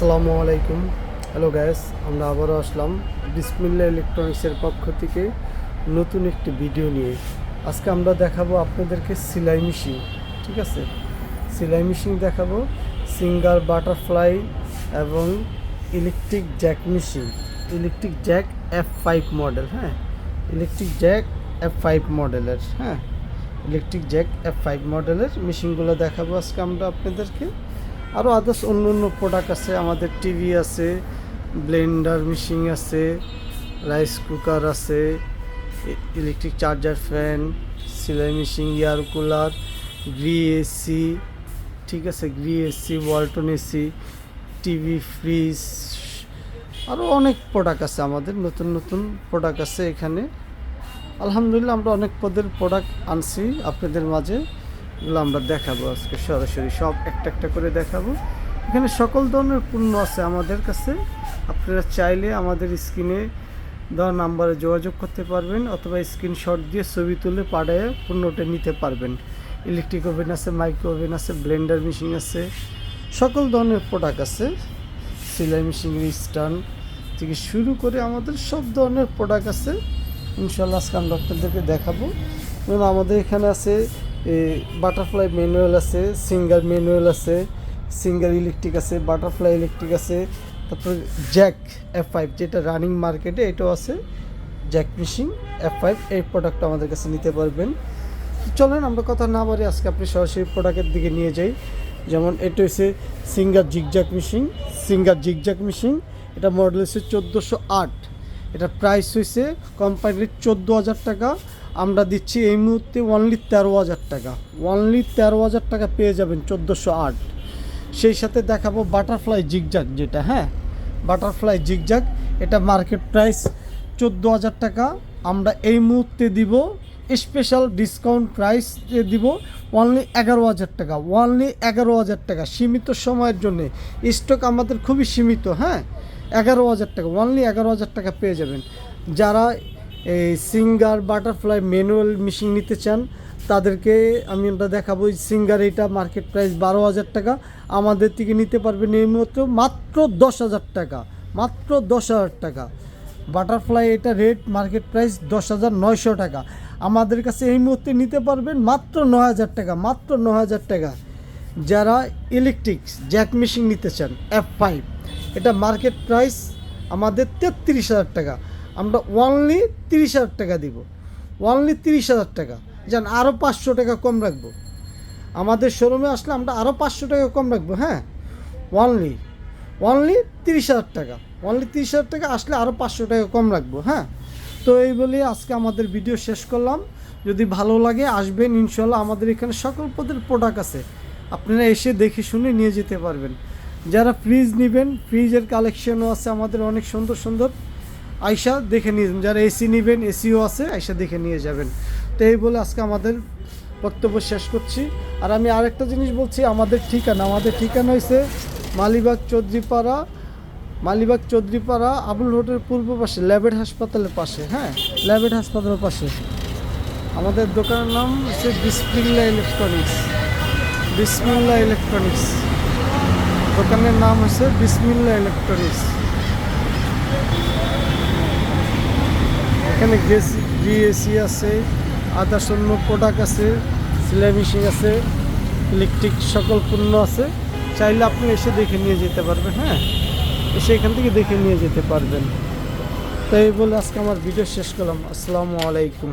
আসসালামু আলাইকুম। Hello gas আমরা আবারও আসলাম বিসমিল্লা ইলেকট্রনিক্সের পক্ষ থেকে নতুন একটি ভিডিও নিয়ে। আজকে আমরা দেখাবো আপনাদেরকে সেলাই মেশিন, ঠিক আছে? সেলাই মেশিন দেখাবো, সিঙ্গার, বাটারফ্লাই এবং electric Jack machine. Electric Jack F five model হ্যাঁ? ইলেকট্রিক জ্যাক এফ ফাইভ মডেলের হ্যাঁ? ইলেকট্রিক জ্যাক এফ ফাইভ মডেলের মেশিনগুলো দেখাবো আজকে আমরা আপনাদেরকে। আরও আদার্স অন্য অন্য প্রোডাক্ট আছে, আমাদের টিভি আছে ব্লেন্ডার মেশিন আছে রাইস কুকার আছে ইলেকট্রিক চার্জার ফ্যান সেলাই machine air cooler Gree AC ঠিক আছে Gree AC Walton AC TV fridge আরও অনেক প্রোডাক্ট আছে আমাদের, নতুন নতুন প্রোডাক্ট আছে এখানে। আলহামদুলিল্লাহ আমরা অনেক পদের প্রোডাক্ট আনছি আপনাদের মাঝে। এগুলো আমরা দেখাবো আজকে সরাসরি। সব একটা একটা করে দেখাবো। এখানে সকল ধরনের পণ্য আছে আমাদের কাছে। আপনারা চাইলে আমাদের স্ক্রিনে দেওয়া নাম্বারে যোগাযোগ করতে পারবেন অথবা স্ক্রিনশট দিয়ে ছবি তুলে পাঠায় পণ্যটা নিতে পারবেন। ইলেকট্রিক ওভেন আছে মাইক্রো ওভেন আছে ব্লেন্ডার মেশিন আছে, সকল ধরনের প্রোডাক্ট আছে। সেলাই মেশিন স্টান থেকে শুরু করে আমাদের সব ধরনের প্রোডাক্ট আছে। ইনশাল্লাহ আজকে আমরা আপনাদেরকে দেখাবো। আমাদের এখানে আছে বাটারফ্লাই ম্যানুয়াল আছে সিঙ্গার ম্যানুয়াল আছে সিঙ্গার ইলেকট্রিক আছে বাটারফ্লাই ইলেকট্রিক আছে, তারপর জ্যাক এফ ফাইভ যেটা রানিং মার্কেটে এটাও আছে জ্যাক মেশিন এফ ফাইভ এই প্রোডাক্টটা আমাদের কাছে নিতে পারবেন। চলেন আমরা কথা না বলে আজকে আপনি সরাসরি প্রোডাক্টের দিকে নিয়ে যাই। যেমন এটা হচ্ছে Singer zigzag machine Singer zigzag machine এটা মডেল হচ্ছে চোদ্দোশো আট। এটা প্রাইস হয়েছে কোম্পানির চোদ্দ হাজার টাকা আমরা দিচ্ছি এই মুহূর্তে অনলি তেরো হাজার টাকা। অনলি তেরো হাজার টাকা পেয়ে যাবেন চোদ্দোশো আট। সেই সাথে দেখাবো বাটারফ্লাই জিগজাগ যেটা হ্যাঁ? বাটারফ্লাই জিগজাগ এটা মার্কেট প্রাইস চোদ্দ হাজার টাকা। আমরা এই মুহূর্তে দিব স্পেশাল ডিসকাউন্ট প্রাইস দিব অনলি এগারো হাজার টাকা। অনলি এগারো হাজার টাকা। সীমিত সময়ের জন্যে। স্টক আমাদের খুবই সীমিত হ্যাঁ? এগারো হাজার টাকা। অনলি এগারো হাজার টাকা পেয়ে যাবেন। যারা এই সিঙ্গার বাটারফ্লাই ম্যানুয়াল মেশিন নিতে চান, তাদেরকে আমি আমরা দেখাবো সিঙ্গার এটা মার্কেট প্রাইস বারো হাজার টাকা। আমাদের থেকে নিতে পারবেন এই মুহূর্তে মাত্র দশ হাজার টাকা, মাত্র দশ হাজার টাকা। বাটারফ্লাই এটা রেট মার্কেট প্রাইস দশ হাজার নয়শো টাকা। আমাদের কাছে এই মুহূর্তে নিতে পারবেন মাত্র ন হাজার টাকা, মাত্র ন হাজার টাকা। যারা ইলেকট্রিক জ্যাক মেশিন নিতে চান এফ ফাইভ এটা মার্কেট প্রাইস আমাদের তেত্রিশ হাজার টাকা। আমরা অনলি তিরিশ হাজার টাকা দিব। অনলি তিরিশ হাজার টাকা। যান আরও পাঁচশো টাকা কম রাখব। আমাদের শোরুমে আসলে আমরা আরও পাঁচশো টাকা কম রাখব হ্যাঁ? অনলি অনলি তিরিশ হাজার টাকা। অনলি তিরিশ হাজার টাকা আসলে আরও পাঁচশো টাকা কম রাখব হ্যাঁ? তো এই বলে আজকে আমাদের ভিডিও শেষ করলাম। যদি ভালো লাগে, আসবেন ইনশাল্লাহ আমাদের এখানে সকল পদের প্রোডাক্ট আছে। আপনারা এসে দেখে শুনে নিয়ে যেতে পারবেন। যারা ফ্রিজ নেবেন ফ্রিজের কালেকশনও আছে আমাদের অনেক সুন্দর সুন্দর। আইসা দেখে নিয়ে। যারা এসি নেবেন এসিও আছে, আইসা দেখে নিয়ে যাবেন। তো এই বলে আজকে আমাদের বক্তব্য শেষ করছি। আর আমি আরেকটা জিনিস বলছি, আমাদের ঠিকানা আমাদের ঠিকানা হয়েছে মালিবাগ চৌধুরীপাড়া মালিবাগ চৌধুরীপাড়া, আবুল রোডের পূর্ব পাশে ল্যাবেট হাসপাতালের পাশে হ্যাঁ ল্যাবেট হাসপাতালের পাশে। আমাদের দোকানের নাম হচ্ছে বিসমিল্লা ইলেকট্রনিক্স। বিসমিল্লা ইলেকট্রনিক্স। দোকানের নাম হচ্ছে বিসমিল্লা ইলেকট্রনিক্স। এখানে গেসি ডিএসি আছে, আদা শূন্য প্রোডাক্ট আছে সেলাই মেশিন আছে ইলেকট্রিক সকল পণ্য আছে। চাইলে আপনি এসে দেখে নিয়ে যেতে পারবেন হ্যাঁ? এসে এখান থেকে দেখে নিয়ে যেতে পারবেন। তাই বলে আজকে আমার ভিডিও শেষ করলাম। আসসালামু আলাইকুম।